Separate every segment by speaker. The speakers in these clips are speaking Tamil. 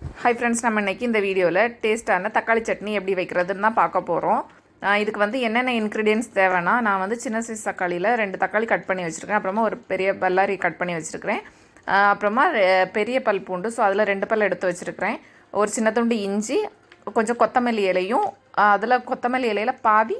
Speaker 1: ஹை ஃப்ரெண்ட்ஸ் நம்ம இன்றைக்கி இந்த வீடியோவில் டேஸ்ட்டான தக்காளி சட்னி எப்படி வைக்கிறதுன்னு தான் பார்க்க போகிறோம் இதுக்கு வந்து என்னென்ன இன்க்ரீடியன்ஸ் தேவைன்னா நான் வந்து சின்ன சைஸ் தக்காளியில் ரெண்டு தக்காளி கட் பண்ணி வச்சுருக்கேன். அப்புறமா ஒரு பெரிய பல்லாரி கட் பண்ணி வச்சுருக்கிறேன். அப்புறமா பெரிய பல் பூண்டு ஸோ அதில் ரெண்டு பல் எடுத்து வச்சுருக்கிறேன். ஒரு சின்ன துண்டு இஞ்சி கொஞ்சம் கொத்தமல்லி இலையும் அதில் கொத்தமல்லி இலையில் பாதி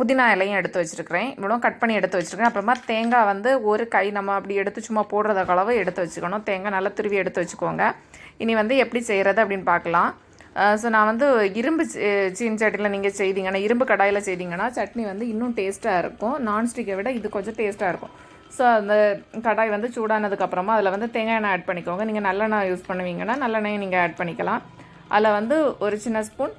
Speaker 1: புதினா இலையும் எடுத்து வச்சுருக்கிறேன். இவ்வளோ கட் பண்ணி எடுத்து வச்சுருக்கேன். அப்புறமா தேங்காய் வந்து ஒரு கை நம்ம அப்படி எடுத்து சும்மா போடுறத அளவு எடுத்து வச்சுக்கணும். தேங்காய் நல்லா துருவி எடுத்து வச்சுக்கோங்க. இனி வந்து எப்படி செய்கிறது அப்படின்னு பார்க்கலாம். ஸோ நான் வந்து இரும்பு சி- சீன் சட்டியில் நீங்கள் செய்தீங்கன்னா இரும்பு கடாயில் செய்தீங்கன்னா சட்னி வந்து இன்னும் டேஸ்ட்டாக இருக்கும். நான்ஸ்டிக்கை விட இது கொஞ்சம் டேஸ்ட்டாக இருக்கும். ஸோ அந்த கடாய் வந்து சூடானதுக்கப்புறமா அதில் வந்து தேங்காய் எண்ணெய் ஆட் பண்ணிக்கோங்க. நீங்கள் நல்லெண்ணெய் யூஸ் பண்ணுவீங்கன்னா நல்லெண்ணெய் நீங்கள் ஆட் பண்ணிக்கலாம். அதில் வந்து ஒரு சின்ன ஸ்பூன்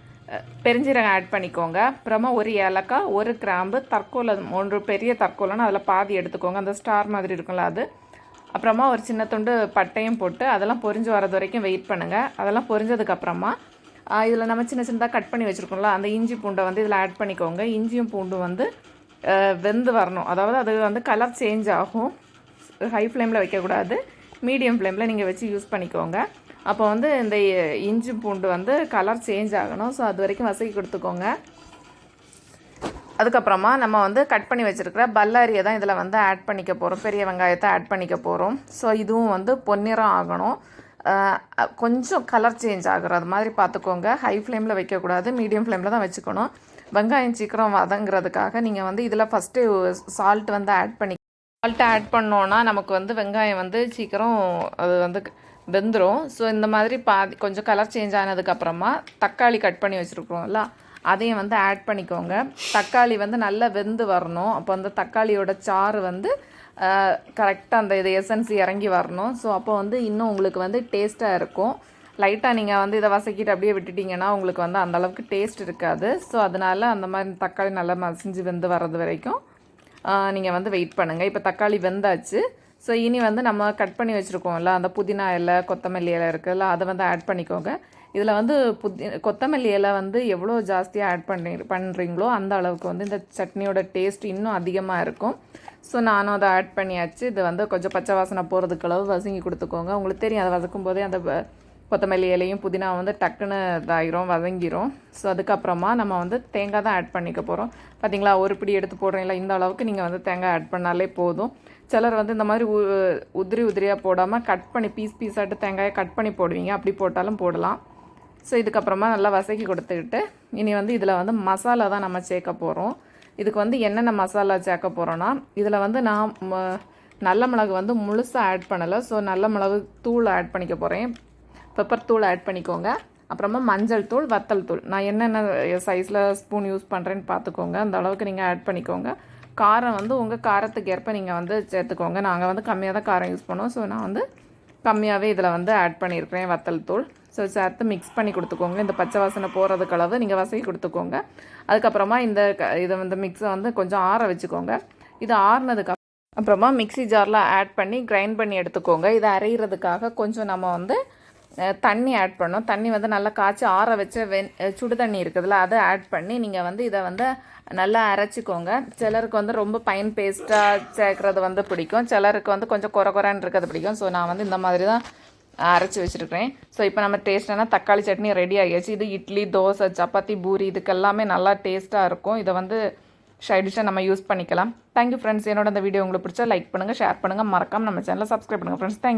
Speaker 1: பெருஞ்சீரகம் ஆட் பண்ணிக்கோங்க. அப்புறமா ஒரு ஏலக்காய் ஒரு கிராம்பு தற்கோலை ஒன்று பெரிய தற்கோலைன்னா அதில் பாதி எடுத்துக்கோங்க. அந்த ஸ்டார் மாதிரி இருக்கும்ல அது. அப்புறமா ஒரு சின்ன துண்டு பட்டையும் போட்டு அதெல்லாம் பொரிஞ்சு வரது வரைக்கும் வெயிட் பண்ணுங்கள் அதெல்லாம் பொரிஞ்சதுக்கப்புறமா இதில் நம்ம சின்ன சின்னதாக கட் பண்ணி வச்சுருக்கோம்ல அந்த இஞ்சி பூண்டை வந்து இதில் ஆட் பண்ணிக்கோங்க. இஞ்சியும் பூண்டும் வந்து வெந்து வரணும். அதாவது அது வந்து கலர் சேஞ்ச் ஆகும். ஹை ஃப்ளேமில் வைக்கக்கூடாது. மீடியம் ஃப்ளேமில் நீங்கள் வச்சு யூஸ் பண்ணிக்கோங்க. அப்போ வந்து இந்த இஞ்சி பூண்டு வந்து கலர் சேஞ்ச் ஆகணும். ஸோ அது வரைக்கும் வசதி கொடுத்துக்கோங்க. அதுக்கப்புறமா நம்ம வந்து கட் பண்ணி வச்சுருக்கிற பல்லாரியை தான் இதில் வந்து ஆட் பண்ணிக்க போகிறோம் பெரிய வெங்காயத்தை ஆட் பண்ணிக்க போகிறோம் ஸோ இதுவும் வந்து பொன்னிறம் ஆகணும். கொஞ்சம் கலர் சேஞ்ச் ஆகுறது மாதிரி பார்த்துக்கோங்க. ஹை ஃப்ளேமில் வைக்கக்கூடாது. மீடியம் ஃப்ளேமில் தான் வச்சுக்கணும். வெங்காயம் சீக்கிரம் வதங்கிறதுக்காக நீங்கள் வந்து இதில் ஃபஸ்ட்டு சால்ட் வந்து ஆட் பண்ணி சால்ட் ஆட் பண்ணோன்னா நமக்கு வந்து வெங்காயம் வந்து சீக்கிரம் அது வந்து வெந்துடும் ஸோ இந்த மாதிரி பாதி கொஞ்சம் கலர் சேஞ்ச் ஆனதுக்கப்புறமா தக்காளி கட் பண்ணி வச்சுருக்கோம்ல அதையும் வந்து ஆட் பண்ணிக்கோங்க. தக்காளி வந்து நல்லா வெந்து வரணும். அப்போ அந்த தக்காளியோட சாறு வந்து கரெக்டாக அந்த இது எசன்ஸ் இறங்கி வரணும். ஸோ அப்போ வந்து இன்னும் உங்களுக்கு வந்து டேஸ்ட்டாக இருக்கும். லைட்டாக நீங்கள் வந்து இதை வசக்கிட்டு அப்படியே விட்டுட்டிங்கன்னா உங்களுக்கு வந்து அந்தளவுக்கு டேஸ்ட் இருக்காது. ஸோ அதனால அந்த மாதிரி தக்காளி நல்லா மசிஞ்சு வெந்து வர்றது வரைக்கும் நீங்கள் வந்து வெயிட் பண்ணுங்கள் இப்போ தக்காளி வெந்தாச்சு. ஸோ இனி வந்து நம்ம கட் பண்ணி வச்சுருக்கோம்ல அந்த புதினா இலை கொத்தமல்லி இலை இருக்குல்ல அதை வந்து ஆட் பண்ணிக்கோங்க. இதில் வந்து புதி கொத்தமல்லி இலை வந்து எவ்வளோ ஜாஸ்தியாக ஆட் பண்ணி பண்ணுறீங்களோ அந்த அளவுக்கு வந்து இந்த சட்னியோட டேஸ்ட் இன்னும் அதிகமாக இருக்கும். ஸோ நானும் அதை ஆட் பண்ணியாச்சு. இது வந்து கொஞ்சம் பச்சை வாசனை போகிறதுக்கு அளவு வசங்கி கொடுத்துக்கோங்க. உங்களுக்கு தெரியும் அதை வதக்கும் போதே அந்த கொத்தமல்லி இலையும் புதினா வந்து டக்குன்னு இதாயிரும் வதங்கிரும். ஸோ அதுக்கப்புறமா நம்ம வந்து தேங்காய் தான் ஆட் பண்ணிக்க போகிறோம் பார்த்தீங்களா ஒரு பிடி எடுத்து போடுறீங்களா? இந்த அளவுக்கு நீங்கள் வந்து தேங்காய் ஆட் பண்ணாலே போதும். சிலர் வந்து இந்த மாதிரி உ- உதிரி உதிரியாக போடாமல் கட் பண்ணி பீஸ் பீஸாட்டு தேங்காயை கட் பண்ணி போடுவீங்க. அப்படி போட்டாலும் போடலாம். ஸோ இதுக்கப்புறமா நல்லா வசக்கி கொடுத்துக்கிட்டு இனி வந்து இதில் வந்து மசாலா தான் நம்ம சேர்க்க போகிறோம் இதுக்கு வந்து என்னென்ன மசாலா சேர்க்க போகிறோன்னா இதில் வந்து நான் ம- நல்ல மிளகு வந்து முழுசாக ஆட் பண்ணலை. ஸோ நல்ல மிளகு தூள் ஆட் பண்ணிக்க போகிறேன் பெப்பர் தூள் ஆட் பண்ணிக்கோங்க. அப்புறமா மஞ்சள் தூள் வத்தல் தூள். நான் என்னென்ன சைஸில் ஸ்பூன் யூஸ் பண்ணுறேன்னு பார்த்துக்கோங்க அந்த அளவுக்கு நீங்கள் ஆட் பண்ணிக்கோங்க. காரம் வந்து உங்கள் காரத்துக்கு ஏற்ப நீங்கள் வந்து சேர்த்துக்கோங்க. நாங்கள் வந்து கம்மியாக தான் காரம் யூஸ் பண்ணுவோம். ஸோ நான் வந்து கம்மியாகவே இதில் வந்து ஆட் பண்ணியிருக்கிறேன் வத்தல் தூள். ஸோ சேர்த்து மிக்ஸ் பண்ணி கொடுத்துக்கோங்க. இந்த பச்சை வாசனை போகிறதுக்கு அளவு நீங்கள் வசதி கொடுத்துக்கோங்க. அதுக்கப்புறமா இந்த க- இதை வந்து மிக்ஸை வந்து கொஞ்சம் ஆற வச்சுக்கோங்க. இது ஆறுனதுக்கு அப்புறமா மிக்ஸி ஜாரில் ஆட் பண்ணி கிரைண்ட் பண்ணி எடுத்துக்கோங்க. இதை அரைகிறதுக்காக கொஞ்சம் நம்ம வந்து தண்ணி ஆட் பண்ணோம் தண்ணி வந்து நல்லா காய்ச்சி ஆற வச்ச வெண் சுடு தண்ணி இருக்குதுல்ல அதை ஆட் பண்ணி நீங்கள் வந்து இதை வந்து நல்லா அரைச்சிக்கோங்க. சிலருக்கு வந்து ரொம்ப பைன் பேஸ்ட்டாக சேர்க்குறது வந்து பிடிக்கும். சிலருக்கு வந்து கொஞ்சம் குறை குறைன்னு இருக்கிறது பிடிக்கும். ஸோ நான் வந்து இந்த மாதிரி தான் அரைச்சி வச்சுருக்கிறேன். ஸோ இப்போ நம்ம டேஸ்டான தக்காளி சட்னி ரெடி ஆகியாச்சு. இது இட்லி தோசை சப்பாத்தி பூரி இதுக்கெல்லாமே நல்லா டேஸ்ட்டாக இருக்கும். இதை வந்து ஷைடிஷாக நம்ம யூஸ் பண்ணிக்கலாம். தேங்க்யூ ஃப்ரெண்ட்ஸ் என்னோட இந்த வீடியோ உங்களுக்கு பிடிச்சா லைக் பண்ணுங்கள் ஷேர் பண்ணுங்கள் மறக்காம நம்ம சேனலை சப்ஸ்கிரைப் பண்ணுங்கள் ஃப்ரெண்ட்ஸ் தேங்க்